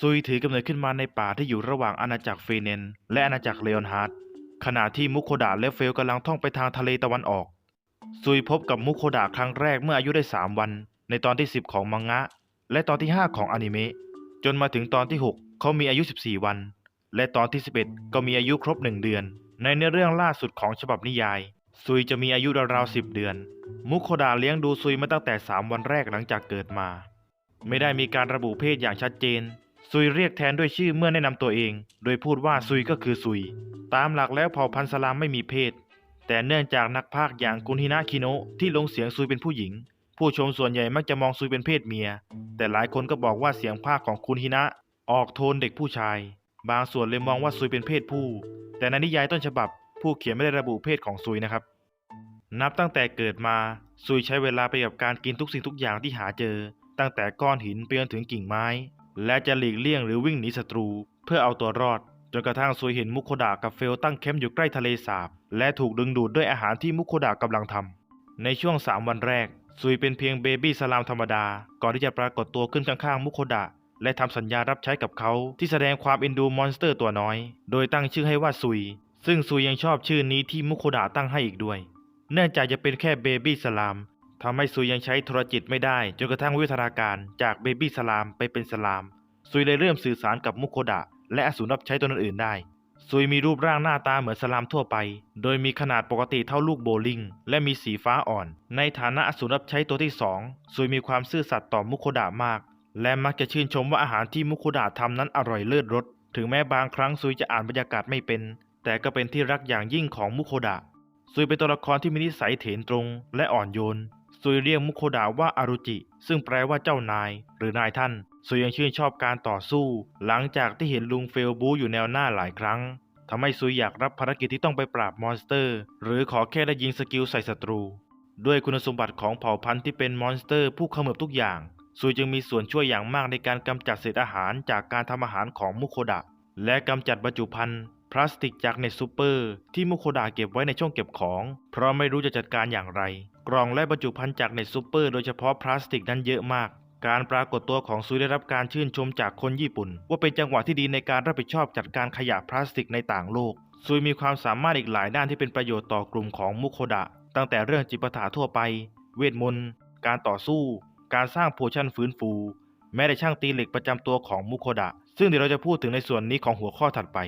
ซุยถือกำเนิดขึ้นมาในป่าที่อยู่ระหว่างอาณาจักรเฟเนน และอาณาจักรเลออนฮาร์ดขณะที่มุโคดะและเฟลกำลังท่องไปทางทะเลตะวันออก ซุยพบกับมุโคดะครั้งแรกเมื่ออายุได้ 3 วัน ในตอนที่ 10 ของมังงะ และตอนที่ 5 ของอนิเมะจนมาถึงตอนที่ 6 เขามีอายุ 14 วัน และตอนที่ 11 ก็มีอายุครบ 1 เดือน ในเนื้อเรื่องล่าสุดของฉบับนิยาย ซุยจะมีอายุราวๆ10เดือน มุโคดะเลี้ยงดูซุยมาตั้งแต่ 3 วันแรกหลังจากเกิดมา ไม่ได้มีการระบุเพศอย่างชัดเจน ซุยเรียกแทนด้วยชื่อเมื่อแนะนำตัวเอง โดยพูดว่าซุยก็คือซุย ตามหลักแล้วเผ่าพันธุ์สลามไม่มีเพศ แต่เนื่องจากนักพากย์อย่างกุนฮินะคิโนะที่ลงเสียงซุยเป็นผู้หญิง ผู้ชมส่วนใหญ่มักจะมองซุยเป็นเพศเมีย แต่หลายคนก็บอกว่าเสียงพากย์ของคุนฮินะ ออกโทนเด็กผู้ชาย บางส่วนเลยมองว่าซุยเป็นเพศผู้ แต่ในนิยายต้นฉบับ ผู้เขียนไม่ได้ระบุเพศของซุยนะครับ นับตั้งแต่เกิดมาซุยใช้เวลาไปกับการกินทุกสิ่งทุกอย่างที่หาเจอ ตั้งแต่ก้อนหินไปจนถึงกิ่งไม้ และจะหลีกเลี่ยงหรือวิ่งหนีศัตรู เพื่อเอาตัวรอดจนกระทั่งซุยเห็นมุโคดะกับเฟลตั้งแคมป์อยู่ใกล้ทะเลสาบ และถูกดึงดูดด้วยอาหารที่มุโคดะกำลังทำในช่วง 3 วันแรก ซุยเป็นเพียงเบบี้สลามธรรมดา ก่อนที่จะปรากฏตัวขึ้นข้างๆมุโคดะ และทำสัญญารับใช้กับเขาที่แสดงความเอ็นดูมอนสเตอร์ตัวน้อย โดยตั้งชื่อให้ว่าซุย ซึ่งซุยยังชอบชื่อนี้ที่มุโคดะตั้งให้อีกด้วย เนื่องจากจะเป็นแค่เบบี้สลาม ทำให้ซุยยังใช้โทรจิตไม่ได้ จนกระทั่งวิวัฒนาการจากเบบี้สลามไปเป็นสลาม ซุยเลยเริ่มสื่อสารกับมุโคดะ และอสูรรับใช้ตัวอื่นๆได้ ซุยมีรูปร่างหน้าตาเหมือนสลามทั่วไป โดยมีขนาดปกติเท่าลูกโบลิ่งและมีสีฟ้าอ่อน ในฐานะอสูรรับใช้ตัวที่สองซุยมีความซื่อสัตย์ต่อมุโคดะมาก และมักจะชื่นชมว่าอาหารที่มุโคดะทำนั้นอร่อยเลิศรสถึงแม้บางครั้งซุยจะอ่านบรรยากาศไม่เป็น แต่ก็เป็นที่รักอย่างยิ่งของมุโคดะซุยเป็นตัวละครที่มีนิสัยเถนตรง และอ่อนโยน ซุยเรียกมุโคดะว่าอารุจิ ซึ่งแปลว่าเจ้านาย หรือนายท่าน ซุยยังชื่นชอบการต่อสู้ หลังจากที่เห็นลุงเฟลบูอยู่แนวหน้าหลายครั้งทำให้ซุยอยากรับภารกิจที่ต้องไปปราบมอนสเตอร์ หรือขอแค่ได้ยิงสกิลใส่ศัตรู ด้วยคุณสมบัติของเผ่าพันธุ์ที่เป็นมอนสเตอร์ผู้เขมือบทุกอย่าง ซุยจึงมีส่วนช่วยอย่างมากในการกำจัดเศษอาหารจากการทำอาหารของมุโคดะ และกำจัดบรรจุภัณฑ์พลาสติกจากเน็ตซูเปอร์ที่มุโคดะเก็บไว้ในช่องเก็บของ เพราะไม่รู้จะจัดการอย่างไร กล่องและบรรจุภัณฑ์จากเน็ตซูเปอร์โดยเฉพาะพลาสติกนั้นเยอะมาก การปรากฏตัวของซุยได้รับการชื่นชมจากคนญี่ปุ่น ว่าเป็นจังหวะที่ดีในการรับผิดชอบจัดการขยะพลาสติกในต่างโลก ซุยมีความสามารถอีกหลายด้านที่เป็นประโยชน์ต่อกลุ่มของมุโคดะ ตั้งแต่เรื่องจิปาถะทั่วไป เวทมนต์ การต่อสู้ การสร้างโพชั่นฟื้นฟู แม้แต่ช่างตีเหล็กประจำตัวของมุโคดะ ซึ่งเดี๋ยวเราจะพูดถึงในส่วนนี้ของหัวข้อถัดไป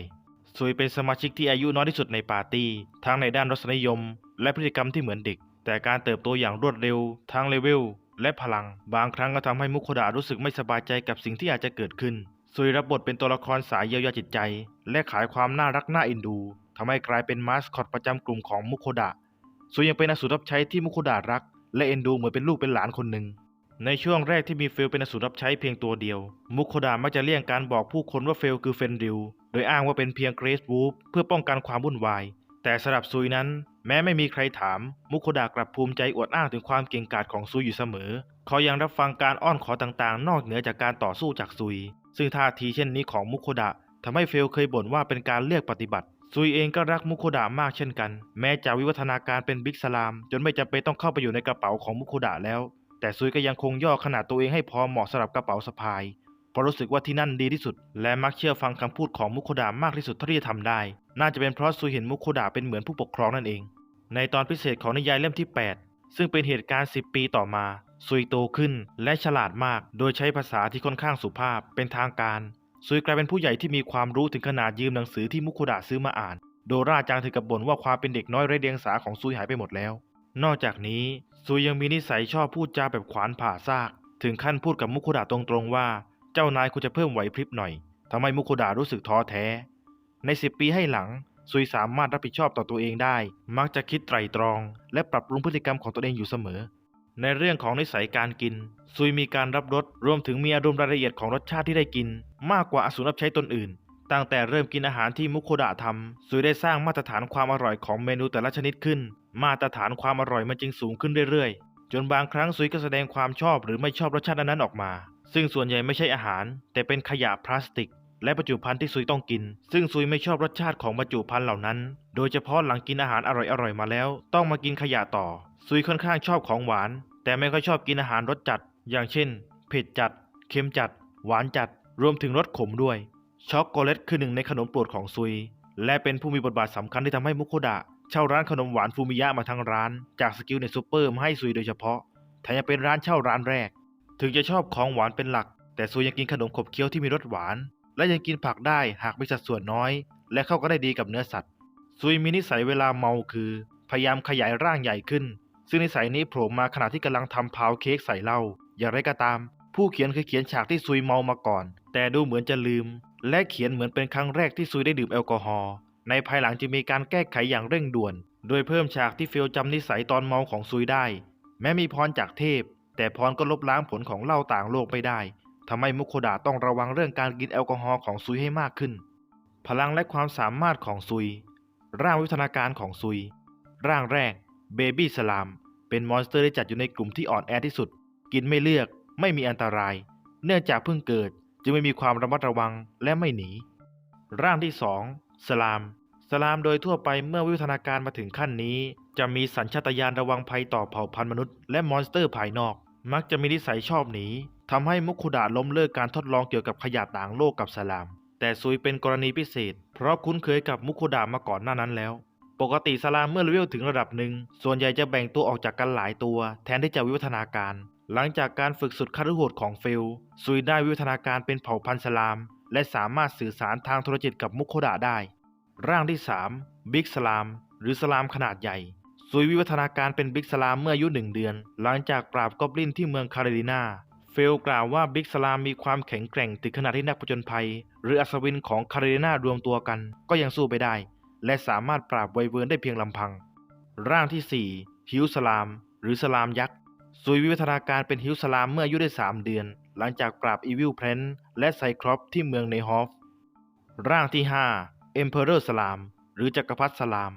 ซุยเป็นสมาชิกที่อายุน้อยที่สุดในปาร์ตี้ทั้งในด้านรสนิยม และพฤติกรรมที่เหมือนเด็ก แต่การเติบโตอย่างรวดเร็ว ทั้งเลเวล และพลัง บางครั้งก็ทำให้มุโคดะรู้สึกไม่สบายใจกับสิ่งที่อาจจะเกิดขึ้นซุยรับบทเป็นตัวละครสายเยียวยาจิตใจ และขายความน่ารักน่าเอ็นดูทำให้กลายเป็นมาสคอตประจำกลุ่มของมุโคดะซุยยังเป็นอสูรรับใช้ที่มุโคดะรัก และเอ็นดูเหมือนเป็นลูกเป็นหลานคนหนึ่งในช่วงแรกที่มีเฟลเป็นอสูรรับใช้เพียงตัวเดียว มุโคดะมักจะเลี่ยงการบอกผู้คนว่าเฟลคือเฟนริลโดยอ้างว่าเป็นเพียงเกรซวูฟเพื่อป้องกันความวุ่นวาย แต่สำหรับซุยนั้น แม้ไม่มีใครถาม มุโคดะกลับภูมิใจอวดอ้างถึงความเก่งกาจของซุยอยู่เสมอ เขายังรับฟังการอ้อนขอต่างๆ นอกเหนือจากการต่อสู้จากซุย ซึ่งท่าทีเช่นนี้ของมุโคดะทำให้เฟลเคยบ่นว่าเป็นการเลือกปฏิบัติ ซุยเองก็รักมุโคดะมากเช่นกัน แม้จะวิวัฒนาการเป็นบิ๊กสลาม จนไม่จำเป็นต้องเข้าไปอยู่ในกระเป๋าของมุโคดะแล้ว แต่ซุยก็ยังคงย่อขนาดตัวเองให้พอเหมาะสำหรับกระเป๋าสะพายเพราะรู้สึกว่าที่นั่นดีที่สุด และมักเชื่อฟังคำพูดของมุโคดะมากที่สุดเท่าที่จะทำได้ น่าจะเป็นเพราะซุยเห็นมุโคดะเป็นเหมือนผู้ปกครองนั่นเอง ในตอนพิเศษของนิยายเล่มที่ 8 ซึ่งเป็นเหตุการณ์ 10 ปีต่อมาซุยโตขึ้นและฉลาดมาก โดยใช้ภาษาที่ค่อนข้างสุภาพเป็นทางการซุยกลายเป็นผู้ใหญ่ที่มีความรู้ถึงขนาดยืมหนังสือที่มุโคดะซื้อมาอ่าน โดราจังถึงกับบ่นว่าความเป็นเด็กน้อยไร้เดียงสาของซุยหายไปหมดแล้ว นอกจากนี้ซุยยังมีนิสัยชอบพูดจาแบบขวานผ่าซาก ถึงขั้นพูดกับมุโคดะตรงๆว่า เจ้านายควรจะเพิ่มไหวพริบหน่อยทำให้มุโคดะรู้สึกท้อแท้ ในสิบปีให้หลัง ซุยสามารถรับผิดชอบต่อตัวเองได้ มักจะคิดไตร่ตรอง และปรับปรุงพฤติกรรมของตัวเองอยู่เสมอ ในเรื่องของนิสัยการกิน ซุยมีการรับรสรวมถึงมีอารมณ์รายละเอียดของรสชาติที่ได้กิน มากกว่าอสูรรับใช้ตนอื่น ตั้งแต่เริ่มกินอาหารที่มุโคดะทำซุยได้สร้างมาตรฐานความอร่อยของเมนูแต่ละชนิดขึ้น มาตรฐานความอร่อยมันจึงสูงขึ้นเรื่อยๆ จนบางครั้งซุยก็แสดงความชอบหรือไม่ชอบรสชาตินั้นๆออกมา ซึ่งส่วนใหญ่ไม่ใช่อาหาร แต่เป็นขยะพลาสติก และบรรจุภัณฑ์ที่ซุยต้องกิน ซึ่งซุยไม่ชอบรสชาติของบรรจุภัณฑ์เหล่านั้น โดยเฉพาะหลังกินอาหารอร่อยๆมาแล้ว ต้องมากินขยะต่อ ซุยค่อนข้างชอบของหวาน แต่ไม่ค่อยชอบกินอาหารรสจัด อย่างเช่น เผ็ดจัด เค็มจัด หวานจัด รวมถึงรสขมด้วย ช็อกโกแลตคือหนึ่งในขนมโปรดของซุย และเป็นผู้มีบทบาทสำคัญที่ทำให้มุโคดะเช่าร้านขนมหวานฟูมิยะมาทั้งร้าน จากสกิลในซูเปอร์มาให้ซุยโดยเฉพาะแถมยังเป็นร้านเช่าร้านแรก ถึงจะชอบของหวานเป็นหลัก แต่ซุยยังกินขนมขบเคี้ยวที่มีรสหวาน และยังกินผักได้หากมีสัดส่วนน้อย และเข้าก็ได้ดีกับเนื้อสัตว์ ซุยมีนิสัยเวลาเมาคือ พยายามขยายร่างใหญ่ขึ้น ซึ่งนิสัยนี้โผล่มาขณะที่กำลังทำพาวเค้กใส่เหล้าอย่างไรก็ตาม ผู้เขียนเคยเขียนฉากที่ซุยเมามาก่อน แต่ดูเหมือนจะลืม และเขียนเหมือนเป็นครั้งแรกที่ซุยได้ดื่มแอลกอฮอล์ในภายหลังจึงมีการแก้ไขอย่างเร่งด่วน โดยเพิ่มฉากที่เฟลจำนิสัยตอนเมาของซุยได้ แม้มีพรจากเทพ แต่พรก็ลบล้างผลของเหล้าต่างโลกไม่ได้ ทำให้มุโคดะต้องระวังเรื่องการกินแอลกอฮอล์ของซุยให้มากขึ้น พลังและความสามารถของซุย ร่างวิวัฒนาการของซุย ร่างแรกเบบี้สลาม เป็นมอนสเตอร์ที่จัดอยู่ในกลุ่มที่อ่อนแอที่สุด กินไม่เลือก ไม่มีอันตราย เนื่องจากเพิ่งเกิด จึงไม่มีความระมัดระวังและไม่หนี ร่างที่2สลาม สลามโดยทั่วไปเมื่อวิวัฒนาการมาถึงขั้นนี้ จะมีสัญชาตญาณระวังภัยต่อเผ่าพันธุ์มนุษย์และมอนสเตอร์ภายนอก มักจะมีนิสัยชอบหนี ทำให้มุคุดะล้มเลิกการทดลองเกี่ยวกับขยะต่างโลกกับสลาม แต่ซุยเป็นกรณีพิเศษ เพราะคุ้นเคยกับมุคุดะมาก่อนหน้านั้นแล้ว ปกติสลามเมื่อเลเวลถึงระดับหนึ่ง ส่วนใหญ่จะแบ่งตัวออกจากกันหลายตัว แทนที่จะวิวัฒนาการ หลังจากการฝึกสุดขั้นโหดของเฟลซุยได้วิวัฒนาการเป็นเผ่าพันธุ์สลาม และสามารถสื่อสารทางโทรจิตกับมุโคดะได้ ร่างที่3บิ๊กสลาม หรือสลามขนาดใหญ่ซุยวิวัฒนาการเป็นบิ๊กสลามเมื่ออายุหนึ่งเดือน หลังจากปราบกอบลินที่เมืองคาริดินา ฟลกล่าวว่าบิ๊กสลามมีความแข็งแกร่งถึงขนาดที่นักผจญภัย หรืออัศวินของคาริดินารวมตัวกัน ก็ยังสู้ไปได้ และสามารถปราบไวเวิร์นได้เพียงลำพัง ร่างที่ 4 ฮิวสลาม หรือสลามยักษ์ซุยวิวัฒนาการเป็นฮิวสลามเมื่ออายุได้ 3 เดือน หลังจากปราบอีวิลเพลนและไซครอปที่เมืองเนฮอฟร่างที่ 5 เอ็มเพอเรอร์สลาม หรือจักรพรรดิสลาม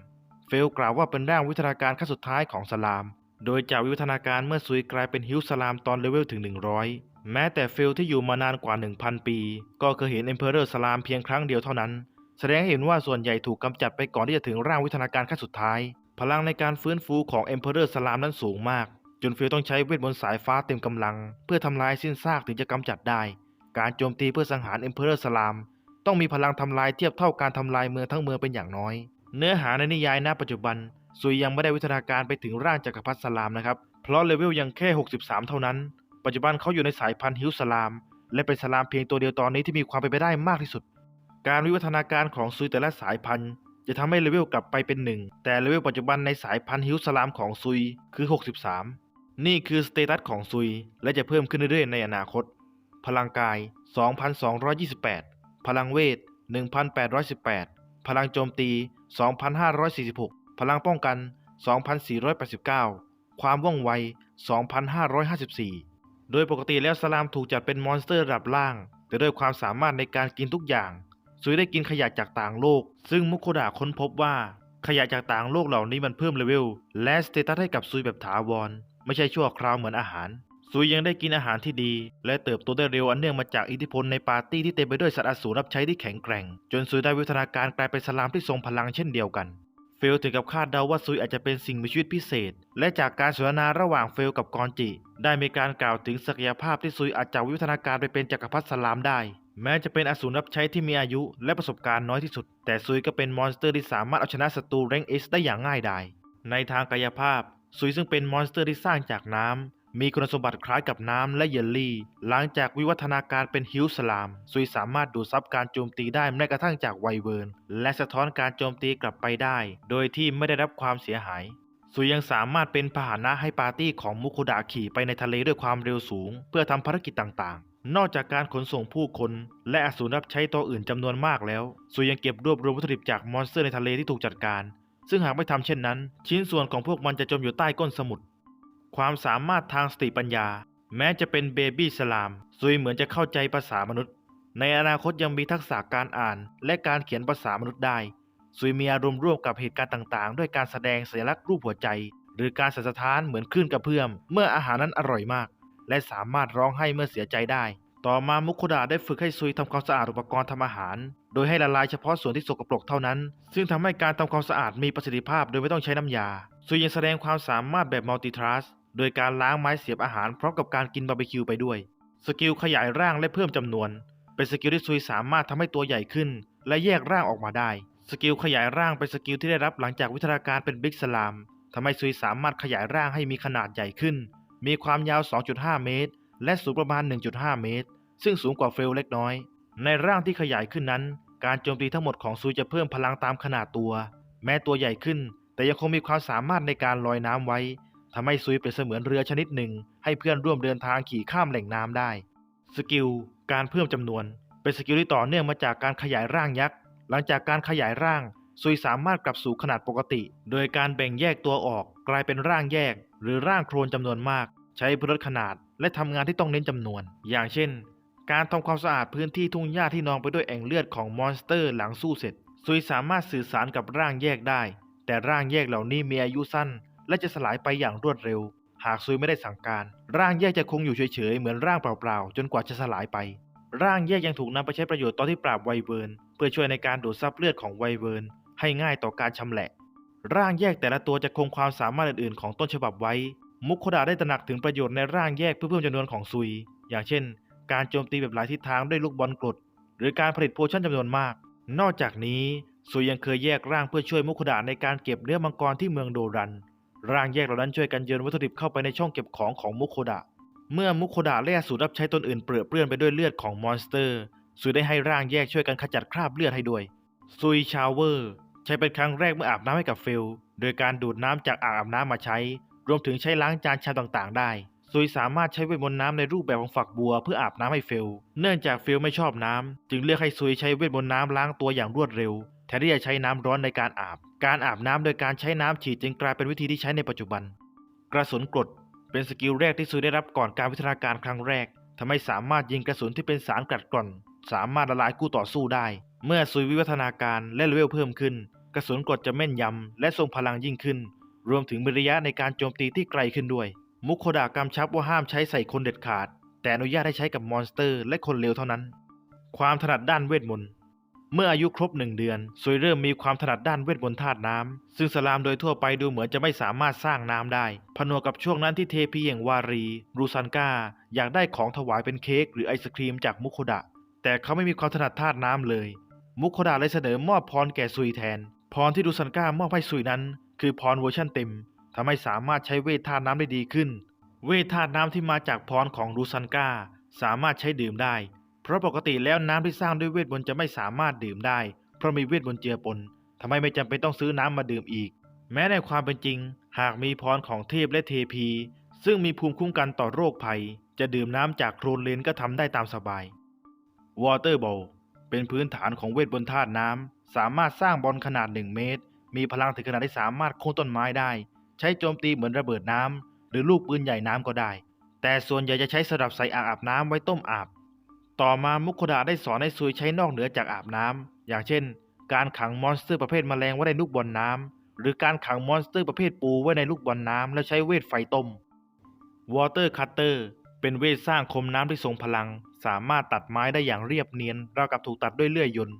เฟลกล่าวว่าเป็นร่างวิวัฒนาการขั้นสุดท้ายของสลาม โดยจากวิวัฒนาการเมื่อซุยกลายเป็นฮิวสลามตอนเลเวลถึง 100 แม้แต่เฟลที่อยู่มานานกว่า 1,000 ปี ก็เคยเห็นเอ็มเพอเรอร์สลามเพียงครั้งเดียวเท่านั้น แสดงให้เห็นว่าส่วนใหญ่ถูกกำจัดไปก่อนที่จะถึงร่างวิวัฒนาการขั้นสุดท้าย พลังในการฟื้นฟูของเอ็มเพอเรอร์สลามนั้นสูงมาก จนเฟลต้องใช้เวทมนต์สายฟ้าเต็มกำลัง เพื่อทำลายสิ้นซากถึงจะกำจัดได้ การโจมตีเพื่อสังหารเอ็มเพอเรอร์สลามต้องมีพลังทำลายเทียบเท่าการทำลายเมืองทั้งเมืองเป็นอย่างน้อย เนื้อหาในนิยายณปัจจุบัน ซุยยังไม่ได้วิวัฒนาการไปถึงร่างจักรพรรดิสลามนะครับ เพราะเลเวลยังแค่ 63 เท่านั้น ปัจจุบันเขาอยู่ในสายพันธุ์ฮิวสลาม และเป็นสลามเพียงตัวเดียวตอนนี้ที่มีความเป็นไปได้มากที่สุด การวิวัฒนาการของซุยแต่ละสายพันธุ์ จะทำให้เลเวลกลับไปเป็นหนึ่งแต่เลเวลปัจจุบันในสายพันธุ์ฮิวสลามของซุยคือ 63 นี่คือสเตตัสของซุย และจะเพิ่มขึ้นเรื่อยๆในอนาคต พลังกาย 2,228 พลังเวท 1,818 พลังโจมตี 2,546 พลังป้องกัน 2,489 ความว่องไว 2,554 โดยปกติแล้วสลามถูกจัดเป็นมอนสเตอร์ระดับล่าง แต่ด้วยความสามารถในการกินทุกอย่าง ซุยได้กินขยะจากต่างโลก ซึ่งมุโคดะค้นพบว่า ขยะจากต่างโลกเหล่านี้มันเพิ่มเลเวล และสเตตัสให้กับซุยแบบถาวร ไม่ใช่ชั่วคราวเหมือนอาหารซุยยังได้กินอาหารที่ดี และเติบโตได้เร็วอันเนื่องมาจากอิทธิพลในปาร์ตี้ที่เต็มไปด้วยสัตว์อสูรรับใช้ที่แข็งแกร่ง จนซุยได้วิวัฒนาการกลายเป็นสลามที่ทรงพลังเช่นเดียวกัน เฟลถึงกับคาดเดาว่าซุยอาจจะเป็นสิ่งมีชีวิตพิเศษ และจากการสนทนาระหว่างเฟลกับกอนจิ ได้มีการกล่าวถึงศักยภาพที่ซุยอาจจะวิวัฒนาการไปเป็นจักรพรรดิสลามได้ แม้จะเป็นอสูรรับใช้ที่มีอายุและประสบการณ์น้อยที่สุด แต่ซุยก็เป็นมอนสเตอร์ที่สามารถเอาชนะศัตรูแรงเอสได้อย่างง่ายดายในทางกายภาพซุยซึ่งเป็นมอนสเตอร์ที่สร้างจากน้ำ มีคุณสมบัติคล้ายกับน้ำและเยลลี่ หลังจากวิวัฒนาการเป็นฮิวสลาม ซุยสามารถดูดซับการโจมตีได้แม้กระทั่งจากไวเวิร์นและสะท้อนการโจมตีกลับไปได้ โดยที่ไม่ได้รับความเสียหาย ซุยยังสามารถเป็นพาหนะให้ปาร์ตี้ของมุโคดะขี่ไปในทะเลด้วยความเร็วสูง เพื่อทำภารกิจต่างๆ นอกจากการขนส่งผู้คน และอสูรรับใช้ตัวอื่นจำนวนมากแล้ว ซุยยังเก็บรวบรวมวัตถุดิบจากมอนสเตอร์ในทะเลที่ถูกจัดการ ซึ่งหากไม่ทำเช่นนั้น ชิ้นส่วนของพวกมันจะจมอยู่ใต้ก้นสมุทร ความสามารถทางสติปัญญา แม้จะเป็นเบบี้สลามซุยเหมือนจะเข้าใจภาษามนุษย์ ในอนาคตยังมีทักษะการอ่าน และการเขียนภาษามนุษย์ได้ซุยมีอารมณ์ร่วมกับเหตุการณ์ต่างๆ ด้วยการแสดงสัญลักษณ์รูปหัวใจ หรือการสั่นสะท้านเหมือนคลื่นกระเพื่อม เมื่ออาหารนั้นอร่อยมาก และสามารถร้องไห้เมื่อเสียใจได้ ต่อมามุคุดะได้ฝึกให้ซุยทำความสะอาดอุปกรณ์ทำอาหาร โดยให้ละลายเฉพาะส่วนที่สกปรกเท่านั้น ซึ่งทำให้การทำความสะอาดมีประสิทธิภาพโดยไม่ต้องใช้น้ำยาซุยยังแสดงความสามารถแบบมัลติทรัส โดยการล้างไม้เสียบอาหารพร้อมกับการกินบาร์บีคิวไปด้วย สกิลขยายร่างและเพิ่มจำนวน เป็นสกิลที่ซุยสามารถทำให้ตัวใหญ่ขึ้น และแยกร่างออกมาได้ สกิลขยายร่างเป็นสกิลที่ได้รับหลังจากวิทยาการเป็นบิ๊กสลามทำให้ซุยสามารถขยายร่างให้มีขนาดใหญ่ขึ้น มีความยาว 2.5 เมตร และสูงประมาณ 1.5 เมตร ซึ่งสูงกว่าเฟลเล็กน้อย ในร่างที่ขยายขึ้นนั้น การโจมตีทั้งหมดของซุยจะเพิ่มพลังตามขนาดตัว แม้ตัวใหญ่ขึ้น แต่ยังคงมีความสามารถในการลอยน้ำไว้ ทำให้ซุยเป็นเสมือนเรือชนิดหนึ่ง ให้เพื่อนร่วมเดินทางขี่ข้ามแหล่งน้ำได้ สกิล การเพิ่มจำนวน เป็นสกิลที่ต่อเนื่องมาจากการขยายร่างยักษ์ หลังจากการขยายร่าง ซุยสามารถกลับสู่ขนาดปกติ โดยการแบ่งแยกตัวออกกลายเป็นร่างแยก หรือร่างโครนจำนวนมาก ใช้เพื่อลดขนาด และทำงานที่ต้องเน้นจำนวน อย่างเช่น การทำความสะอาดพื้นที่ทุ่งหญ้าที่นองไปด้วยแอ่งเลือดของมอนสเตอร์หลังสู้เสร็จซุยสามารถสื่อสารกับร่างแยกได้ แต่ร่างแยกเหล่านี้มีอายุสั้น และจะสลายไปอย่างรวดเร็ว หากซุยไม่ได้สั่งการ ร่างแยกจะคงอยู่เฉยๆ เหมือนร่างเปล่าๆ จนกว่าจะสลายไป ร่างแยกยังถูกนำไปใช้ประโยชน์ตอนที่ปราบไวเวิร์นเพื่อช่วยในการดูดซับเลือดของไวเวิร์นให้ง่ายต่อการชำแหละ ร่างแยกแต่ละตัวจะคงความสามารถอื่นๆ ของต้นฉบับไว้ มุกโคดาได้ตระหนักถึงประโยชน์ในร่างแยกเพื่อเพิ่มจำนวนของซุย อย่างเช่น การโจมตีแบบหลายทิศทางด้วยลูกบอลกรดหรือการผลิตโพชั่นจำนวนมาก นอกจากนี้ซุยยังเคยแยกร่างเพื่อช่วยมุกโคดาในการเก็บเนื้อมังกรที่เมืองโดรัน ร่างแยกเหล่านั้นช่วยกันโยนวัตถุดิบเข้าไปในช่องเก็บของของมุโคดะ เมื่อมุโคดะและอสูตรรับใช้ตนอื่นเปรอเปื้อนไปด้วยเลือดของมอนสเตอร์ซุยได้ให้ร่างแยกช่วยกันขจัดคราบเลือดให้ด้วย ซุยชาวเวอร์ ใช้เป็นครั้งแรกเมื่ออาบน้ำให้กับเฟล โดยการดูดน้ำจากอ่างอาบน้ำมาใช้ รวมถึงใช้ล้างจานชามต่างๆ ได้ ซุยสามารถใช้เวทมนต์น้ำในรูปแบบของฝักบัวเพื่ออาบน้ำให้เฟล เนื่องจากเฟลไม่ชอบน้ำจึงเลือกให้ซุยใช้เวทมนต์น้ำล้างตัวอย่างรวดเร็ว แทนที่จะใช้น้ำร้อนในการอาบ การอาบน้ำโดยการใช้น้ำฉีดจึงกลายเป็นวิธีที่ใช้ในปัจจุบัน กระสุนกรดเป็นสกิลแรกที่ซุยได้รับก่อนการวิทยาการครั้งแรกทำให้สามารถยิงกระสุนที่เป็นสารกรัดกร่อน สามารถละลายคู่ต่อสู้ได้ เมื่อซุยวิวัฒนาการและเลเวลเพิ่มขึ้น กระสุนกรดจะแม่นยำและทรงพลังยิ่งขึ้น รวมถึงมีระยะในการโจมตีที่ไกลขึ้นด้วย มุกโคดากำชับว่าห้ามใช้ใส่คนเด็ดขาด แต่อนุญาตให้ใช้กับมอนสเตอร์ และคนเลวเท่านั้น ความถนัดด้านเวทมนต์ เมื่ออายุครบหนึ่งเดือนซุยเริ่มมีความถนัดด้านเวทมนต์ธาตุน้ำ ซึ่งสลามโดยทั่วไปดูเหมือนจะไม่สามารถสร้างน้ำได้ผนวกกับช่วงนั้นที่เทพีอย่งวารี รูซันกาอยากได้ของถวายเป็นเค้กหรือไอศครีมจากมุโคดะ แต่เขาไม่มีความถนัดธาตุน้ำเลย มุโคดะเลยเสนอมอบพรแก่ซุยแทน พรที่รูซันกามอบให้ซุยนั้น คือพรเวอร์ชันเต็มทำให้สามารถใช้เวทธาตุน้ำได้ดีขึ้น เวทธาตุน้ำที่มาจากพรของรูซันกาสามารถใช้ดื่มได้ เพราะปกติแล้วน้ำที่สร้างด้วยเวทมนต์จะไม่สามารถดื่มได้ เพราะมีเวทมนต์เจือปนทำให้ไม่จำเป็นต้องซื้อน้ำมาดื่มอีก แม้ในความเป็นจริง หากมีพรของเทพและเทพี ซึ่งมีภูมิคุ้มกันต่อโรคภัย จะดื่มน้ำจากโครนเลนก็ทำได้ตามสบายวอเตอร์บอลเป็นพื้นฐานของเวทบนธาตุน้ำ สามารถสร้างบอลขนาด 1 เมตร มีพลังถึงขนาดที่สามารถโค่นต้นไม้ได้ ใช้โจมตีเหมือนระเบิดน้ำ หรือลูกปืนใหญ่น้ำก็ได้ แต่ส่วนใหญ่จะใช้สำหรับใส่อ่างอาบน้ำไว้ต้มอาบ ต่อมามุกโคดาได้สอนให้ซุยใช้นอกเหนือจากอาบน้ำอย่างเช่น การขังมอนสเตอร์ประเภทแมลงไว้ในลูกบอลน้ำหรือการขังมอนสเตอร์ประเภทปูไว้ในลูกบอลน้ำแล้วใช้เวทไฟต้มวอเตอร์คัตเตอร์เป็นเวทสร้างคมน้ำที่ทรงพลัง สามารถตัดไม้ได้อย่างเรียบเนียนราวกับถูกตัดด้วยเลื่อยยนต์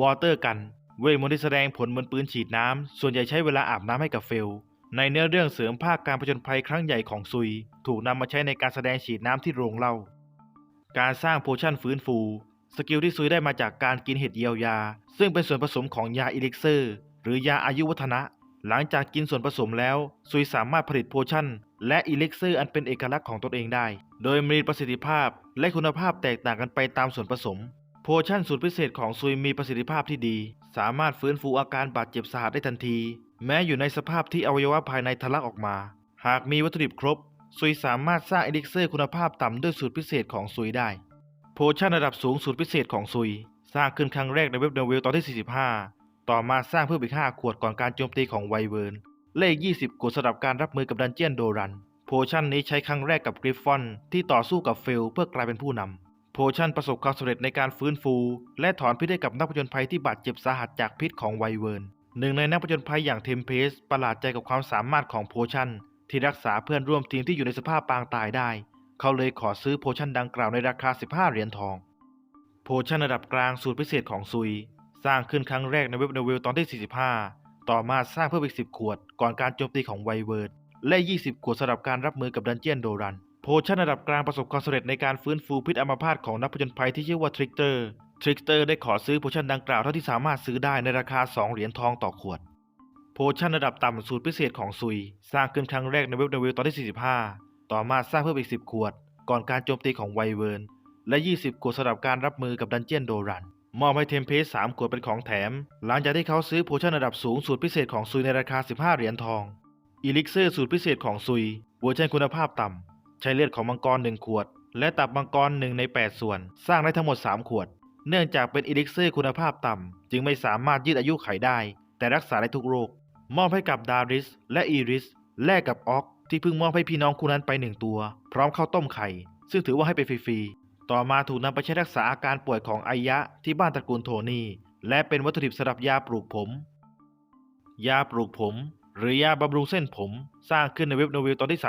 วอเตอร์กัน เวทมนต์ที่แสดงผลเหมือนปืนฉีดน้ำส่วนใหญ่ใช้เวลาอาบน้ำให้กับเฟล ในเนื้อเรื่องเสริมภาคการผจญภัยครั้งใหญ่ของซุย ถูกนำมาใช้ในการแสดงฉีดน้ำที่โรงเล้า การสร้างโพชั่นฟื้นฟู สกิลที่ซุยได้มาจากการกินเห็ดเยียวยา ซึ่งเป็นส่วนผสมของยาอิลิกเซอร์ หรือยาอายุวัฒนะ หลังจากกินส่วนผสมแล้ว ซุยสามารถผลิตโพชั่น และอิลิกเซอร์อันเป็นเอกลักษณ์ของตนเองได้ โดยมีประสิทธิภาพและคุณภาพแตกต่างกันไปตามส่วนผสม โพชั่นสูตรพิเศษของซุยมีประสิทธิภาพที่ดี สามารถฟื้นฟูอาการบาดเจ็บสาหัสได้ทันที แม้อยู่ในสภาพที่อวัยวะภายในทะลักออกมา หากมีวัตถุดิบครบ ซุยสามารถสร้างอิลิกเซอร์คุณภาพต่ำด้วยสูตรพิเศษของซุยได้ โพชั่นระดับสูงสูตรพิเศษของซุย สร้างขึ้นครั้งแรกในเว็บเดวิลตอนที่ 45 ต่อมาสร้างเพิ่มอีก 5 ขวดก่อนการโจมตีของไวเวิร์นเลข 20ขวดสำหรับการรับมือกับดันเจียนโดรัน โพชั่นนี้ใช้ครั้งแรกกับกริฟฟอนที่ต่อสู้กับเฟลเพื่อกลายเป็นผู้นำ โพชั่นประสบความสำเร็จในการฟื้นฟู และถอนพิษให้กับนักผจญภัยที่บาดเจ็บสาหัสจากพิษของไวเวิร์นหนึ่งในนักผจญภัยอย่างเทมเพสประหลาดใจกับความสามารถของโพชั่น ที่รักษาเพื่อนร่วมทีมที่อยู่ในสภาพปางตายได้ เขาเลยขอซื้อโพชั่นดังกล่าวในราคา 15 เหรียญทอง โพชั่นระดับกลางสูตรพิเศษของซุย สร้างขึ้นครั้งแรกในเว็บโนเวลตอนที่ 45 ต่อมาสร้างเพิ่มอีก 10 ขวด ก่อนการโจมตีของไวเวิร์ดและ 20 ขวดสำหรับการรับมือกับดันเจียนโดรัน โพชั่นระดับกลางประสบความสำเร็จในการฟื้นฟูพิษอัมพาตของนักผจญภัยที่ชื่อว่าทริกเตอร์ทริกเตอร์ได้ขอซื้อโพชั่นดังกล่าวเท่าที่สามารถซื้อได้ในราคา 2 เหรียญทองต่อขวด โพชั่นระดับต่ำสูตรพิเศษของซุย สร้างขึ้นครั้งแรกในเว็บดวิลตอนที่ 45 ต่อมาสร้างเพิ่มอีก 10 ขวด ก่อนการโจมตีของไวเวิร์นและ 20 ขวดสำหรับการรับมือกับดันเจียนโดรัน มอบให้เทมเพส3ขวดเป็นของแถม หลังจากที่เขาซื้อโพชั่นระดับสูงสูตรพิเศษของซุยในราคา 15 เหรียญทองอีลิกเซอร์สูตรพิเศษของซุยเวอร์ชันคุณภาพต่ำใช้เลือดของมังกร 1 ขวด และตับมังกร 1 ใน 8 ส่วน สร้างได้ทั้งหมด 3 ขวด เนื่องจากเป็นอีลิกเซอร์คุณภาพต่ำจึงไม่สามารถยืดอายุไขได้ แต่รักษาได้ทุกโรค มอบให้กับดาริส และอีริส แลกกับออกที่เพิ่งมอบให้พี่น้องคู่นั้นไปหนึ่งตัว พร้อมข้าวต้มไข่ ซึ่งถือว่าให้ไปฟรีๆ ต่อมาถูกนำไปใช้รักษาอาการป่วยของไอยะที่บ้านตระกูลโทนี่ และเป็นวัตถุดิบสำหรับยาปลูกผม ยาปลูกผม หรือยาบำรุงเส้นผม สร้างขึ้นในเว็บโนเวลตอนที่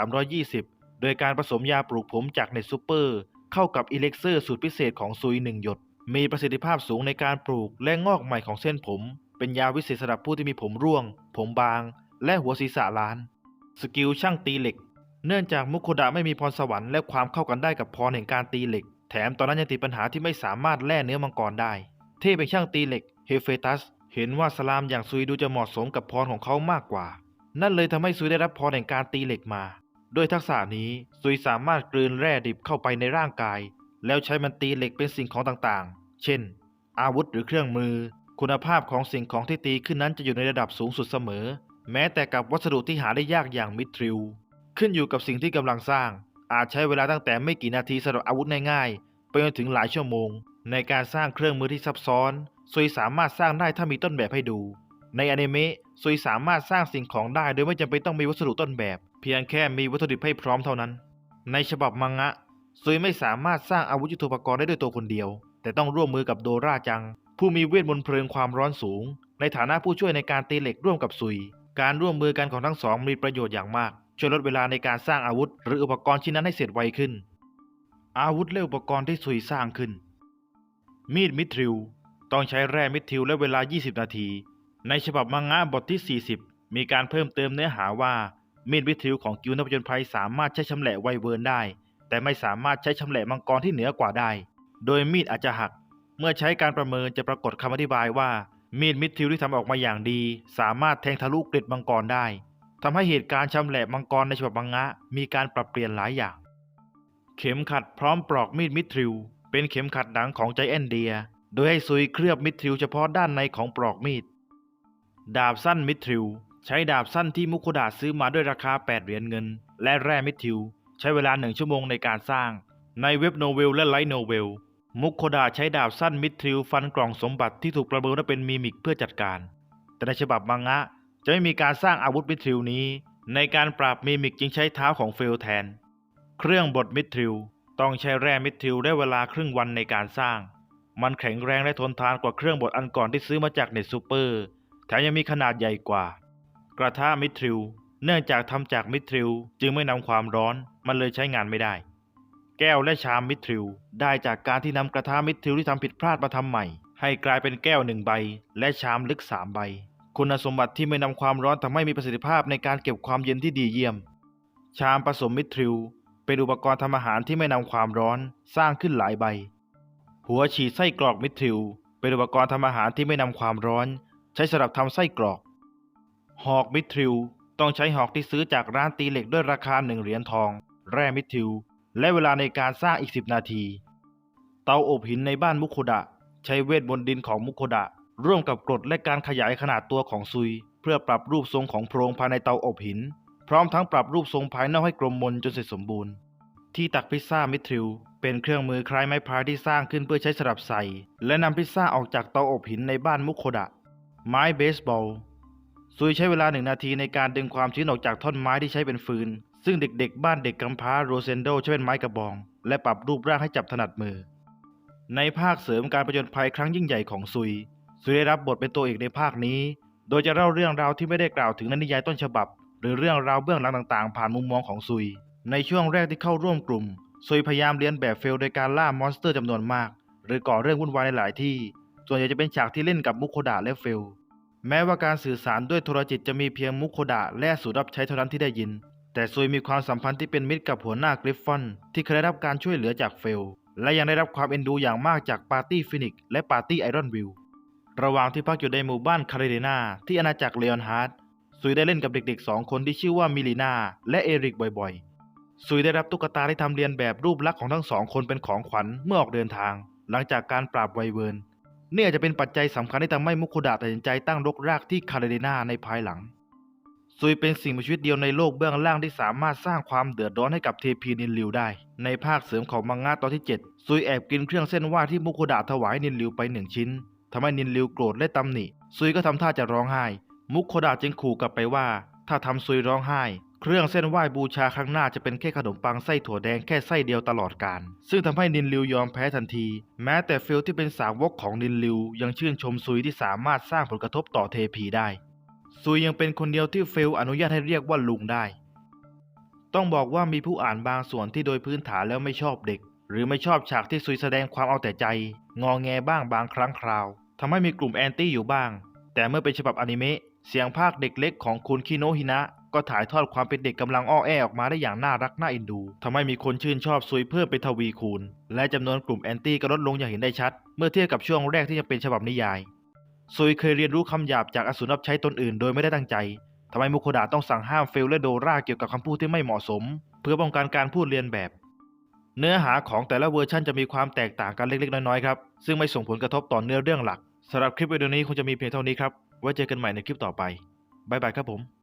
320 โดยการผสมยาปลูกผมจากเน็ตซูเปอร์เข้ากับอิเล็กเซอร์สูตรพิเศษของซุยหนึ่งหยด มีประสิทธิภาพสูงในการปลูกและงอกใหม่ของเส้นผม เป็นยาวิเศษสำหรับผู้ที่มีผมร่วง ผมบาง และหัวศีรษะล้าน สกิลช่างตีเหล็ก เนื่องจากมุโคดะไม่มีพรสวรรค์และความเข้ากันได้กับพรแห่งการตีเหล็ก แถมตอนนั้นยังติดปัญหาที่ไม่สามารถแล่เนื้อมังกรได้ เทพเป็นช่างตีเหล็ก เฮเฟตัส เห็นว่าสลามอย่างซุยดูจะเหมาะสมกับพรของเขามากกว่า นั่นเลยทำให้ซุยได้รับพรแห่งการตีเหล็กมา ด้วยทักษะนี้ซุยสามารถกลืนแร่ดิบเข้าไปในร่างกาย แล้วใช้มันตีเหล็กเป็นสิ่งของต่างๆ เช่น อาวุธหรือเครื่องมือ คุณภาพของสิ่งของที่ตีขึ้นนั้นจะอยู่ในระดับสูงสุดเสมอ แม้แต่กับวัสดุที่หาได้ยากอย่างมิทริลขึ้นอยู่กับสิ่งที่กำลังสร้าง อาจใช้เวลาตั้งแต่ไม่กี่นาทีสำหรับอาวุธง่ายๆไปจนถึงหลายชั่วโมง ในการสร้างเครื่องมือที่ซับซ้อนซุยสามารถสร้างได้ถ้ามีต้นแบบให้ดู ในอนิเมะซุยสามารถสร้างสิ่งของได้โดยไม่จำเป็นต้องมีวัสดุต้นแบบ เพียงแค่มีวัตถุดิบให้พร้อมเท่านั้น ในฉบับมังงะซุยไม่สามารถสร้างอาวุธยุทโธปกรณ์ได้ด้วยตัวคนเดียว แต่ต้องร่วมมือกับโดราจัง ผู้มีเวทมนต์เพลิงความร้อนสูง ในฐานะผู้ช่วยในการตีเหล็กร่วมกับซุย การร่วมมือกันของทั้งสองมีประโยชน์อย่างมาก ช่วยลดเวลาในการสร้างอาวุธ หรืออุปกรณ์ชิ้นนั้นให้เสร็จไวขึ้น อาวุธและอุปกรณ์ที่ซุยสร้างขึ้น มีดมิทริลต้องใช้แร่มิทริลและเวลา 20 นาที ในฉบับมังงะบทที่ 40 มีการเพิ่มเติมเนื้อหาว่ามีดมิทริลของกิวนักผจญภัยสามารถใช้ชำแหละไวเวิร์นได้ แต่ไม่สามารถใช้ชำแหละมังกรที่เหนือกว่าได้ โดยมีดอาจจะหัก เมื่อใช้การประเมินจะปรากฏคำอธิบายว่า มีดมิทิลที่ทำออกมาอย่างดี สามารถแทงทะลุเกล็ดมังกรได้ทำให้เหตุการณ์ชำแหละมังกรในฉบับมังงะ มีการปรับเปลี่ยนหลายอย่าง เข็มขัดพร้อมปลอกมีดมิทิลเป็นเข็มขัดหนังของใจแอนเดีย โดยให้ซุยเคลือบมิทิลเฉพาะด้านในของปลอกมีด ดาบสั้นมิทิลใช้ดาบสั้นที่มุโคดะซื้อมาด้วยราคา 8 เหรียญเงิน และแร่มิทิลใช้เวลาหนึ่งชั่วโมงในการสร้าง ในเว็บโนเวลและไลท์โนเวล มุโคดะใช้ดาบสั้นมิทริลฟันกล่องสมบัติที่ถูกประเมินว่าเป็นมีมิกเพื่อจัดการ แต่ในฉบับมังงะ จะไม่มีการสร้างอาวุธมิทริลนี้ ในการปราบมีมิกจึงใช้เท้าของเฟลแทน เครื่องบดมิทริลต้องใช้แร่มิทริลได้เวลาครึ่งวันในการสร้าง มันแข็งแรงและทนทานกว่าเครื่องบดอันก่อนที่ซื้อมาจากเน็ตซูเปอร์ แถมยังมีขนาดใหญ่กว่า กระทะมิทริลเนื่องจากทำจากมิทริลจึงไม่นำความร้อน มันเลยใช้งานไม่ได้ แก้วและชามมิทริลได้จากการที่นำกระทะมิทริลที่ทำผิดพลาดมาทำใหม่ ให้กลายเป็นแก้วหนึ่งใบ และชามลึกสามใบ คุณสมบัติที่ไม่นำความร้อนทำให้มีประสิทธิภาพในการเก็บความเย็นที่ดีเยี่ยม ชามผสมมิทริลเป็นอุปกรณ์ทำอาหารที่ไม่นำความร้อนสร้างขึ้นหลายใบ หัวฉีดไส้กรอกมิทริลเป็นอุปกรณ์ทำอาหารที่ไม่นำความร้อน ใช้สำหรับทำไส้กรอก หอกมิทริลต้องใช้หอกที่ซื้อจากร้านตีเหล็กด้วยราคาหนึ่งเหรียญทอง แร่มิทริล และเวลาในการสร้างอีก 10 นาที เตาอบหินในบ้านมุโคดะ ใช้เวทบนดินของมุโคดะ ร่วมกับกรดและการขยายขนาดตัวของซุย เพื่อปรับรูปทรงของโพรงภายในเตาอบหิน พร้อมทั้งปรับรูปทรงภายนอกให้กลมมนจนเสร็จสมบูรณ์ ที่ตักพิซซ่ามิทริลเป็นเครื่องมือคล้ายไม้พายที่สร้างขึ้นเพื่อใช้สำหรับใส่ และนำพิซซ่าออกจากเตาอบหินในบ้านมุโคดะ ไม้เบสบอลซุยใช้เวลาหนึ่งนาทีในการดึงความชื้นออกจากท่อนไม้ที่ใช้เป็นฟืน ซึ่งเด็กๆ บ้านเด็กกำพร้าโรเซนโดใช้เป็นไม้กระบอง และปรับรูปร่างให้จับถนัดมือ ในภาคเสริมการประจนภัยครั้งยิ่งใหญ่ของซุย ซุยได้รับบทเป็นตัวเอกในภาคนี้ โดยจะเล่าเรื่องราวที่ไม่ได้กล่าวถึงในนิยายต้นฉบับ หรือเรื่องราวเบื้องหลังต่างๆ ผ่านมุมมองของซุย ในช่วงแรกที่เข้าร่วมกลุ่ม ซุยพยายามเลียนแบบเฟลโดยการล่ามอนสเตอร์จำนวนมาก หรือก่อเรื่องวุ่นวายในหลายที่ ส่วนใหญ่จะเป็นฉากที่เล่นกับมุโคดะและเฟล แม้ว่าการสื่อสารด้วยโทรจิตจะมีเพียงมุโคดะและสูตรรับใช้เท่านั้นที่ได้ยิน แต่ซุยมีความสัมพันธ์ที่เป็นมิตรกับหัวหน้ากริฟฟอนที่เคยได้รับการช่วยเหลือจากเฟล และยังได้รับความเอ็นดูอย่างมากจากปาร์ตี้ฟินิกและปาร์ตี้ไอรอนวิลระหว่างที่พักอยู่ในหมู่บ้านคาริเดนาที่อาณาจักรเลออนฮาร์ดซุยได้เล่นกับเด็กๆสองคนที่ชื่อว่ามิลีนาและเอริกบ่อยๆ ซุยได้รับตุ๊กตาที่ทำเรียนแบบรูปลักษณ์ของทั้งสองคนเป็นของขวัญเมื่อออกเดินทาง หลังจากการปราบไวเวิร์นนี่อาจจะเป็นปัจจัยสำคัญที่ทำให้มุคุดะตัดสินใจตั้งรกรากที่คาริเดนาในภายหลัง ซุยเป็นสิ่งมีชีวิตเดียวในโลกเบื้องล่างที่สามารถสร้างความเดือดร้อนให้กับเทพีนินริวได้ ในภาคเสริมของมังงะตอนที่ 7 ซุยแอบกินเครื่องเส้นไหว้ที่มุคุดะถวายนินริวไปหนึ่งชิ้นทำให้นินริวโกรธและตำหนิ ซุยก็ทำท่าจะร้องไห้ มุคุดะจึงขู่กลับไปว่า ถ้าทำซุยร้องไห้ เครื่องเส้นไหว้บูชาครั้งหน้าจะเป็นแค่ขนมปังไส้ถั่วแดงแค่ไส้เดียวตลอดกาลซึ่งทำให้นินริวยอมแพ้ทันที แม้แต่เฟลที่เป็นสาวกของนินริวยังชื่นชมซุยที่สามารถสร้างผลกระทบต่อเทพีได้ ซุยยังเป็นคนเดียวที่เฟลอนุญาตให้เรียกว่าลุงได้ ต้องบอกว่ามีผู้อ่านบางส่วนที่โดยพื้นฐานแล้วไม่ชอบเด็ก หรือไม่ชอบฉากที่ซุยแสดงความเอาแต่ใจ งอแงบ้างบางครั้งคราวทำให้มีกลุ่มแอนตี้อยู่บ้าง แต่เมื่อเป็นฉบับอนิเมะเสียงภาคเด็กเล็กของคุณคิโนฮินะ ก็ถ่ายทอดความเป็นเด็กกำลังอ้อแอออกมาได้อย่างน่ารักน่าเอ็นดูทำให้มีคนชื่นชอบซุยเพิ่มเป็นทวีคูณ และจำนวนกลุ่มแอนตี้ก็ลดลงอย่างเห็นได้ชัด เมื่อเทียบกับช่วงแรกที่ยังเป็นฉบับนิยาย ซุยเคยเรียนรู้คำหยาบจากอสูรรับใช้ตนอื่นโดยไม่ได้ตั้งใจทำไมมุโคดะต้องสั่งห้ามเฟลและโดราเกี่ยวกับคำพูดที่ไม่เหมาะสม เพื่อป้องกันการพูดเรียนแบบ เนื้อหาของแต่ละเวอร์ชันจะมีความแตกต่างกันเล็กๆ น้อยๆครับ ซึ่งไม่ส่งผลกระทบต่อเนื้อเรื่องหลักสำหรับคลิปวิดีโอนี้คงจะมีเพียงเท่านี้ครับ ไว้เจอกันใหม่ในคลิปต่อไป บ๊ายบายครับผม